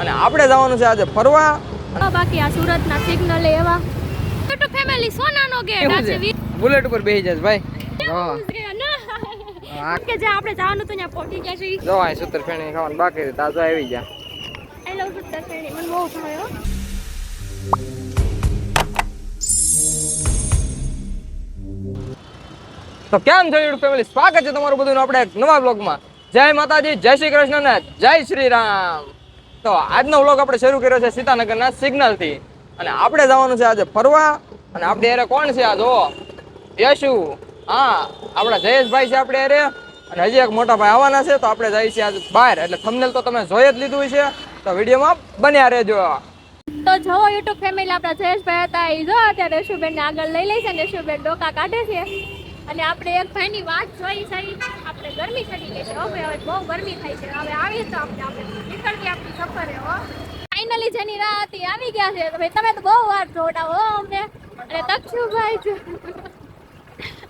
અને આપણે જવાનું છે આજે ફરવા. બાકી આ સુરતના સિગ્નલ એવા. યુટ્યુબ ફેમિલી સોનાનો ગેટ આજે બુલેટ ઉપર બેહી જશે ભાઈ. કે જે આપણે જવાનું તો ત્યાં પહોંચી ગયા છે જો આ સુતર ફેણી ખાવાનું બાકી તાજો આવી ગયા. આઈ લવ સુરત ફેણી. મને બહુ ભાવ્યો તો કેમ થયું યુટ્યુબ ફેમિલી સ્વાગત છે તમારું બધું આપણે એક નવા બ્લોગમાં જય માતાજી જય શ્રી કૃષ્ણ ને જય શ્રી રામ. તો આજનો વ્લોગ આપણે શરૂ કર્યો છે સીતાનગરના સિગ્નલથી અને આપણે જવાનું છે આજે ફરવા. અને આપણે અરે કોણ છે આ? જો યશુ. હા, આપણા જયેશભાઈ છે આપણે અરે અને હજી એક મોટા ભાઈ આવવાના છે, તો આપણે જઈએ છીએ આજે બહાર. એટલે થંબનેલ તો તમે જોઈ જ લીધું છે તો વિડીયોમાં બન્યા રહેજો. તો જો યુટ્યુબ ફેમિલી આપણા જયેશભાઈ હતા. એ જો, અત્યારે યશુબેન આગળ લઈ લઈ છે અને યશુબેન ડોકા કાઢે છે. અને આપણે એક ભાઈની વાત જોઈ છે. આપણે ગરમી ચડી ગઈ છે. હવે હવે બહુ ગરમી થાય છે. હવે આવીએ તો આપણે આપણે ફાઇનલી જેની રાહ હતી, આવી ગયા છે. તો ભાઈ, તમે તો બહુ વાર જોડાવો અમને. અને તક્ષુભાઈ જો.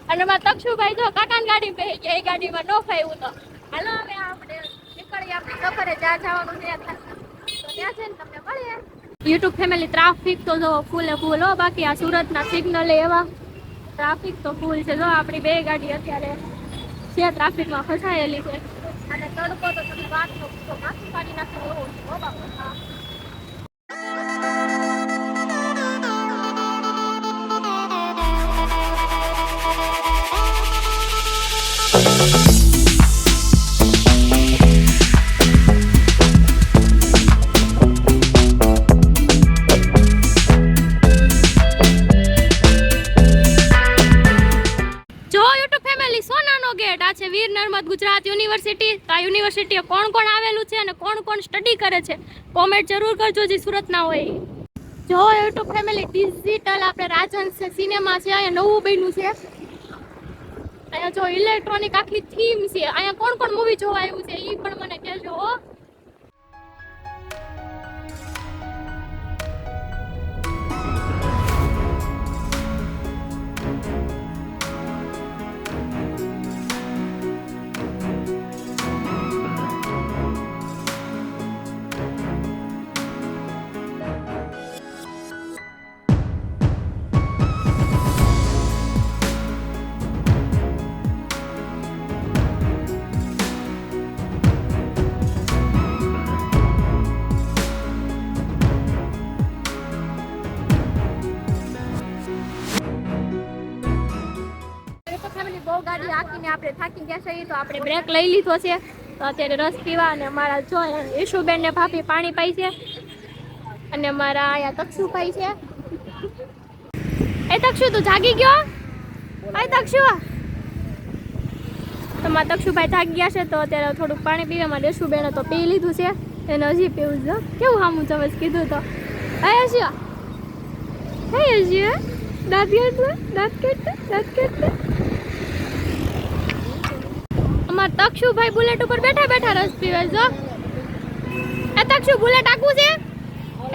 અને મારા તક્ષુભાઈ જો કાકાની ગાડી બેસી ગયા, એ ગાડીમાં નો ફાવ્યું તો. હાલો, હવે આપણે નીકળીએ આપણી સફરે, જ્યાં જવાનું છે, ત્યાં. છે ને તમને મળીએ. યુટ્યુબ ફેમિલી ટ્રાફિક તો જો ફૂલ ફૂલ હો, બાકી આ સુરતના સિગ્નલ એવા. ટ્રાફિક તો ફૂલ છે. જો આપણી બે ગાડી અત્યારે છે ટ્રાફિકમાં ફસાયેલી છે. અને તડકો તો તમે વાત માથું કાઢી નાખો એવો છે બાપા. યુનિવર્સિટી તો આ યુનિવર્સિટીએ કોણ કોણ આવેલું છે અને કોણ કોણ સ્ટડી કરે છે, કોમેન્ટ જરૂર કરજો જે સુરતના હોય. જો યુટ્યુબ ફેમિલી ડિજિટલ આપણે રાજહંસ સિનેમા છે, અહીંયા નવું બન્યું છે અહીંયા જો ઇલેક્ટ્રોનિક આખી થીમ છે, અહીંયા કોણ કોણ મૂવી જોવા આવ્યું છે એ પણ મને કહેજો હો ગાડી આપણે થાકી ગયા છીએ તો આપણે બ્રેક લઈ લીધો છે. તો અત્યારે રસ પીવા અને મારા જો ઈશુબેન ને ભાભી પાણી પાઈ છે અને મારા અહીંયા તક્ષુ પાઈ છે. એ તક્ષુ, તું જાગી ગયો? હાય તક્ષુ! તો મારા તક્ષુભાઈ થાકી ગયા છે તો અત્યારે થોડુંક પાણી પીવા મારે યશુબેને તો પી લીધું છે. એને હજી પીવું છે. કેવું હામું તમે કીધું તો. હાય હજી, હે હજી દાંત કાઢ દાંત કાઢ દાંત કાઢ અમાર તક્ષુભાઈ બુલેટ ઉપર બેઠા બેઠા રસ પીવે જો એ તક્ષુ બુલેટ આખું છે?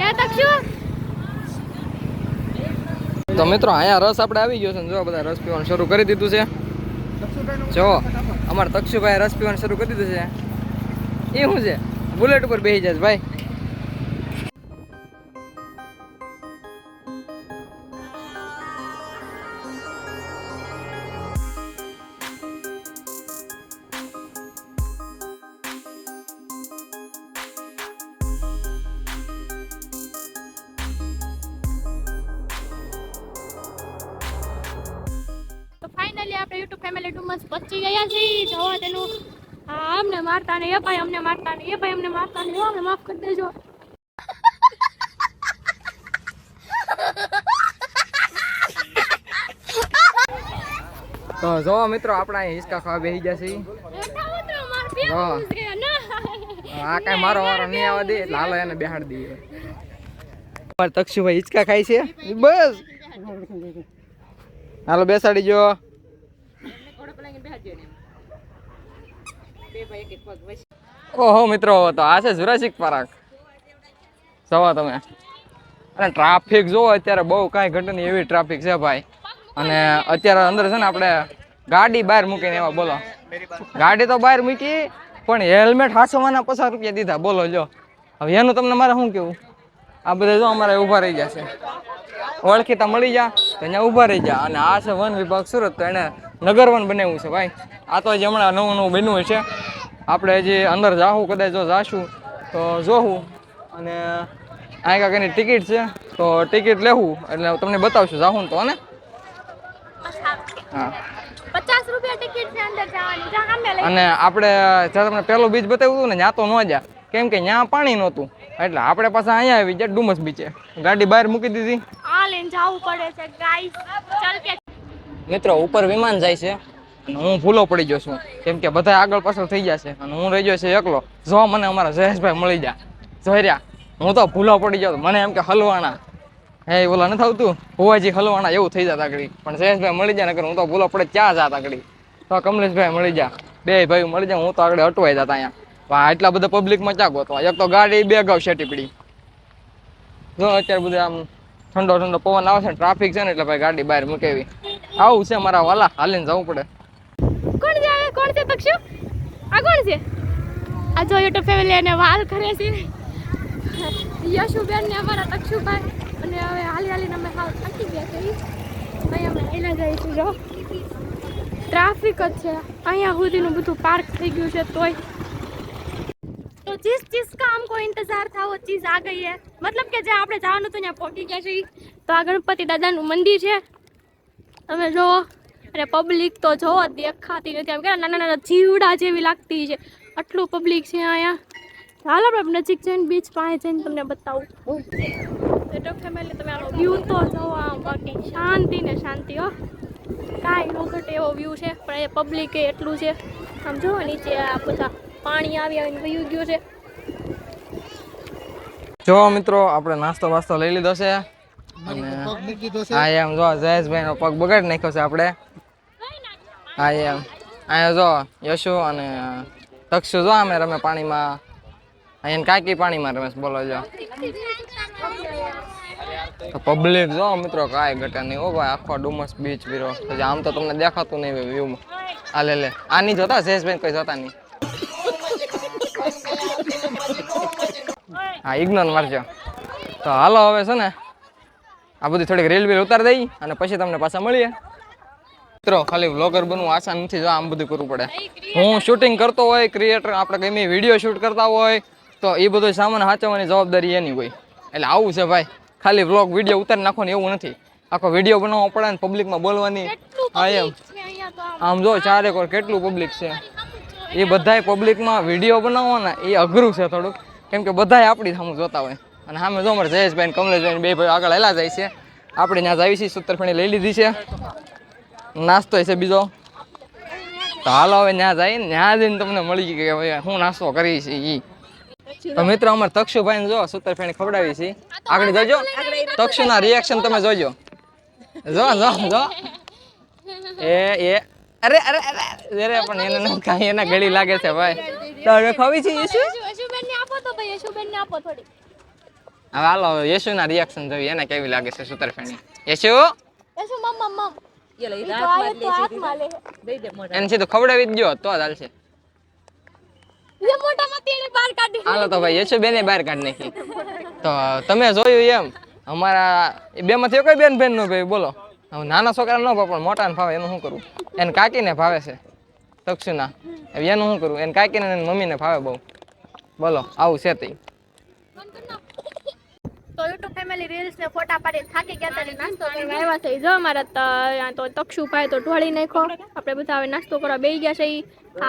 એ તક્ષુ? તો મિત્રો, અહીંયા રસ આપણે આવી ગયો છે જો, બધા રસ પીવાનું શરૂ કરી દીધું છે. જો, અમારા તક્ષુભાઈ રસ પીવાનું શરૂ કરી દીધું છે. એ શું છે? બુલેટ ઉપર બેસી જાય ભાઈ. આપણે ફેમિલી ડુમસ ગયા છીએ જોવા તેનું અમને મારતા ને એ ભાઈ અમને મારતા ને એ ભાઈ અમને મારતા ને અમને માફ કરી દેજો. તો જો મિત્રો આપણા અહીં હિંચકા ખાવા બેસી જશે હા. કાંઈ મારો વારો નહીં આવવા દે એટલે હાલો એને બેહાડી દઈએ. અમારે તક્ષુભાઈ હિચકા ખાય છે. બસ. હાલો બેસાડી જો. ઓહો, મિત્રો, તો આ છે જુરાસિક પાર્ક જવા તમે. અને ટ્રાફિક જો અત્યારે બહુ કાંઈ ઘટની એવી ટ્રાફિક છે ભાઈ. અને અત્યારે અંદર છે ને આપણે ગાડી બહાર મૂકીને એવા, બોલો. ગાડી તો બહાર મૂકી, પણ હેલ્મેટ હાસવાના પચાસ રૂપિયા દીધા. બોલો, જો. હવે એનું તમને મારે શું કેવું આ બધા જો અમારે ઊભા રહી ગયા છે. ઓળખીતા મળી જા તો અહીંયા ઊભા રહી જા. અને આ છે વન વિભાગ સુરત તો એને નગર વન બનાવ્યું છે ભાઈ. આ તો હજી હમણાં નવું નવું બન્યું છે આપણે હજી અંદર જાહું કદાચ જો જાશું તો જોહું. અને અહીં કાંઈક એની ટિકિટ છે તો ટિકિટ લેવું એટલે તમને બતાવશું જાહું તો ને? હા. પચાસ રૂપિયા ટિકિટ છે અંદર જવાની જા અમે લઈ અને આપણે જ્યાં તમને પહેલું બીજ બતાવ્યું હતું ને ત્યાં તો ન જા. કેમ કે ત્યાં પાણી નહોતું. એટલે આપણે પાછા અહીંયા આવી જાય ડુમસ બીચે ગાડી બહાર મૂકી દીધી. આ લઈને જવું પડે છે ગાઈસ ચાલ કે મિત્રો ઉપર વિમાન જાય છે. અને હું ભૂલો પડી ગયો છું. કેમ કે બધા આગળ પાછળ થઈ ગયા છે. અને હું રહી ગયો છે એકલો. જો મને અમારા જયેશભાઈ મળી જા જોઈ રહ્યા હું તો ભૂલો પડી ગયો મને એમ કે હલવાણા હે ઓલા નથી આવતું? હોવાજી હલવાણા એવું થઈ જતા આગળ. પણ જયેશભાઈ મળી જાય નકર હું તો ભૂલો પડે ક્યાં જાત આગળ. તો કમલેશભાઈ મળી જા બે ભાઈ મળી જાય હું તો આગળ અટવાઈ જતા અહીંયા. આટલા બધા પબ્લિકમાં ક્યાં ગોતવા? એક તો ગાડી, બે ગાવ છે ટીપડી જો અત્યારે બધું આમ ઠંડો ઠંડો પવન આવે છે ટ્રાફિક છે ને, એટલે ભાઈ ગાડી બહાર મૂકેવી. આવું છે મારા વાલા, હાલીને જવું પડે. કોણ જાય કોણ છે તક્ષુ આ કોણ છે? આ જો યુટ્યુબ ફેમિલી એને વાલ કરે છે. યશુબેન ને અમારા તક્ષુભાઈ અને હવે હાલી હાલીને અમે હાલ થાકી ગયા છે. અહીંયા અમે હાલ્યા જઈશું જો. ટ્રાફિક જ છે. અહીંયા સુધીનું બધું પાર્ક થઈ ગયું છે તોય जिस चीज का हमको इंतजार था वो चीज आ गई है मतलब કે જે આપણે જવાનું હતું ત્યાં પહોંચી ગયા છીએ તો આ ગણપતિ દાદાનું મંદિર છે તમે જુઓ અને પબ્લિક તો જોવો જ દેખાતી નથી આમ કે નાના નાના જીવડા જેવી લાગતી છે આટલું પબ્લિક છે અહીંયા ચાલો આપણે નજીક જઈને બીચ પાસે જઈને તમને બતાવું તો ફેમિલી તમે આનો વ્યૂ તો જોવો આમ બાકી શાંતિ ને શાંતિ હો કાંઈ ન ઘટે એવો વ્યૂ છે પણ એ પબ્લિક એટલું છે આમ જોવો નીચે આ બધા પાણી આવી આવીને વયું ગયું છે જો મિત્રો આપણે નાસ્તો વાસ્તો લઈ લીધો છે. અને હા એમ જો જયેશભાઈ નો પગ બગાડી નાખ્યો છે આપણે. હા એમ. અહીંયા જો યશુ અને તક્ષુ જો અમે રમે પાણીમાં. અહીંયા કાકી પાણીમાં રમેશ બોલો જો. પબ્લિક જો મિત્રો કાંઈ ઘટે નહીં. ઓ ભાઈ આખો ડુમસ બીચ બીરો પછી આમ તો તમને દેખાતું નહીં વ્યૂમાં આ લે લે. આ નહીં જોતા જયેશભાઈ કોઈ જોતા નહીં. હા ઇગ્નોર મારજો. તો હાલો હવે છે ને આ બધી થોડીક રેલ બેલ ઉતાર દઈ અને પછી તમને પાછા મળીએ. મિત્રો ખાલી વ્લોગર બનવું આસાન નથી જો આમ બધું કરવું પડે. હું શૂટિંગ કરતો હોય ક્રિએટર આપણે ગમે વીડિયો શૂટ કરતા હોય તો એ બધો સામાન સાચવવાની જવાબદારી એની હોય. એટલે આવું છે ભાઈ. ખાલી વ્લોગ વીડિયો ઉતારી નાખો ને એવું નથી. આખો વીડિયો બનાવવો પડે ને પબ્લિકમાં બોલવાની. હા એમ. આમ? જો ચારેક કેટલું પબ્લિક છે. એ બધાય પબ્લિકમાં વીડિયો બનાવવાના એ અઘરું છે થોડુંક. કેમ કે બધાય આપણી સામે જોતા હોય. અને સામે જો અમારે જયેશભાઈ કમલેશભાઈ બે ભાઈ આગળ હેલા જાય છે. આપણે ત્યાં આવી છીએ સૂત્રફેણી લઈ લીધી છે. નાસ્તો છે બીજો. તો હાલો હવે ત્યાં જાય ને, ત્યાં જઈને તમને મળી ગઈ કે ભાઈ હું નાસ્તો કરી છે એ તો મિત્રો, અમારે તક્ષુભાઈ જો સૂત્રફેણી ખવડાવી છે. આગળ જોજો. તક્ષુના રિએક્શન તમે જોજો. જો જો જો. એ એ. અરે અરે અરે પણ એને કાંઈ એના ગળી લાગે છે ભાઈ. તો હવે ખવી છે યશુબેનને આપો તો ભાઈ યશુબેનને આપો થોડી. હવે હાલો યશુના રિએક્શન જોઈએ એને કેવી લાગે છે સુતરફેણી? યશુ? યશુ મમ મમ મમ. એ તો આ તો દે લે એને સીધું ખવડાવી જ દો તો ચાલશે હાલશે. એ મોટામાંથી એને બહાર કાઢી હાલો તો ભાઈ યશુ બેને બહાર કાઢ નાખી. તો તમે જોયું એમ અમારા બે બેમાંથી કોઈ બેન બેન નો ભાઈ બોલો. હવે નાના છોકરા ન ભાવે પણ મોટાને ભાવે એનું શું કરું? એને કાકીને ભાવે છે તક્ષુના. એનું શું કરું? એને કાકીને ને મમ્મીને ભાવે બહુ. બોલો આવું છે તઈ તો યુટ્યુબ ફેમિલી રીલ્સ ને ફોટા થાકી ગયા ત્યારે નાસ્તો અમારા તો તક્ષુભાઈ તો ઢોળી નાખો આપણે બધા હવે નાસ્તો કરવા બેસી ગયા છે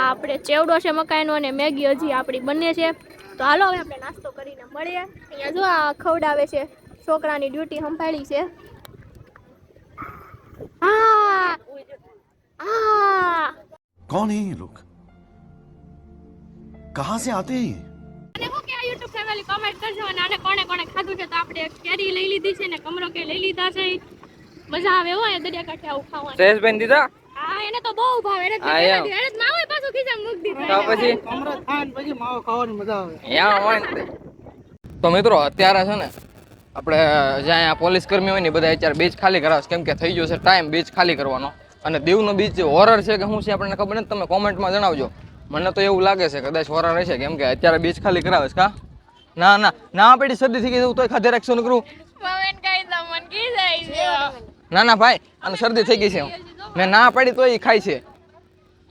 આપણે ચેવડો છે મકાઈનો અને મેગી હજી આપણી બંને છે. તો હાલો નાસ્તો કરીને મળીએ. અહીંયા જો આ ખવડાવે છે. છોકરાની ડ્યુટી સંભાળી છે. કોણ હે! કહા સે આતે YouTube ફેમિલી કમેન્ટ કરજો અને આને કોણે કોણે ખાધું છે તો આપણે કેરી લઈ લીધી છે ને કમરો કે લઈ લીધા છે. મજા આવે હો દરિયા કાંઠે આવું ખાવાનું. જયેશભાઈ દીધા? હા એને તો બહુ ભાવે. એને. એને માવો પાછું મૂક મૂકી તો પછી? કમરો ખાન પછી માવો ખાવાની મજા આવે. યા હોય ને તો. મિત્રો અત્યારે છે ને આપણે જ્યાં અહીંયા પોલીસ કર્મી હોય ને બધા અત્યારે બીચ ખાલી કરાવશે કેમ કે થઈ ગયો છે ટાઈમ બીચ ખાલી કરવાનો. અને દીવનો બીચ હોરર છે કે શું છે આપણને ખબર નથી. તમે કોમેન્ટમાં જણાવજો. મને તો એવું લાગે છે કદાચ હોરર રહેશે કેમ કે અત્યારે બીચ ખાલી કરાવે છે કા? ના ના ના પડી શરદી થઈ ગઈ હું તોય ખાધે રાખશો ને કરું ના ના ભાઈ અને શરદી થઈ ગઈ છે મેં ના પાડી તોય ખાય છે.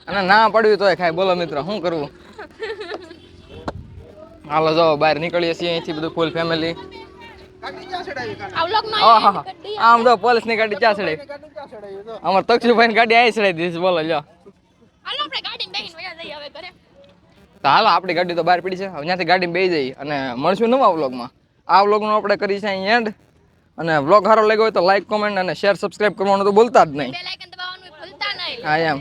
અને ના પાડવી તોય ખાય. બોલો મિત્રો શું કરવું? હાલો જાઓ બહાર નીકળીએ છીએ અહીંથી બધું ફૂલ ફેમિલી આમ તો પોલીસની ગાડી ચા ચડાવી? અમારે તક્ષુભાઈ ગાડી આવી ચડાવી દીધી બોલો લ્યો. તો હાલો આપણી ગાડી તો બહાર પડી છે. હવે ત્યાંથી ગાડી બે જઈ અને મળશું નવા વ્લોગમાં. આ વ્લોગનું આપણે કરી છે અહીં એન્ડ અને વ્લોગ સારો લાગ્યો હોય તો લાઈક કોમેન્ટ અને શેર સબસ્ક્રાઈબ કરવાનું તો બોલતા જ નહીં. હા એમ.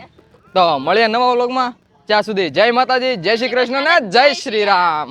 તો મળીએ નવા વ્લોગમાં. ત્યાં સુધી જય માતાજી જય શ્રી કૃષ્ણ ને જય શ્રી રામ.